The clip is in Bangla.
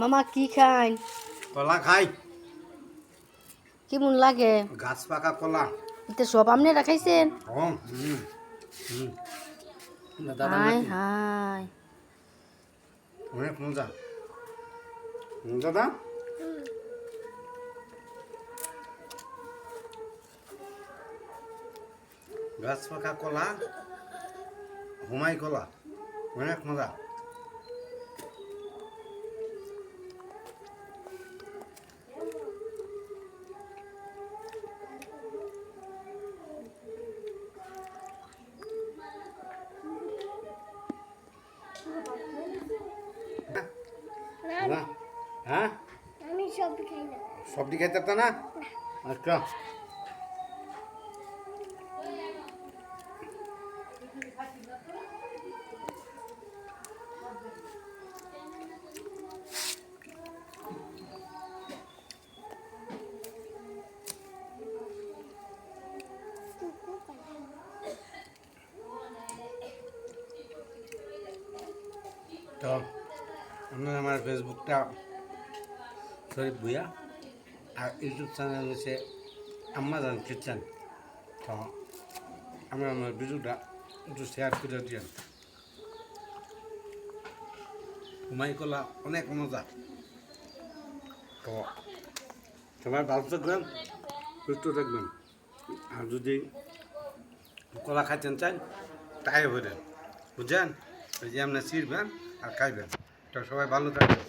মামা কি খান কলা খাই। কি কেমন লাগে? গাছ পাকা কলা। এটা সব আপনি রাখাইছেন হাই হাই অনেক মজা। দাদা? গাছ পাকা কলা হুমাই কলা। অনেক মজা না হ্যাঁ? আমি সব খাই না। সবজি খাইতে পারত না? আচ্ছা। তো আমি আমার ফেসবুকটা শরীফ ভুইয়া আর ইউটিউব চ্যানেল হচ্ছে আম্মাজান কিচেন। তো আমি আমার ভিডিওটা একটু শেয়ার করে দিন হুমাই কলা অনেক মজা। তো সবাই ভালো থাকবেন সুস্থ থাকবেন আর যদি কলা খাইতেন চান তাই ভরেন বুঝছেন? ওই যে আপনার ছিঁড়বেন আর খাইবেন। তো সবাই ভালো থাকবেন।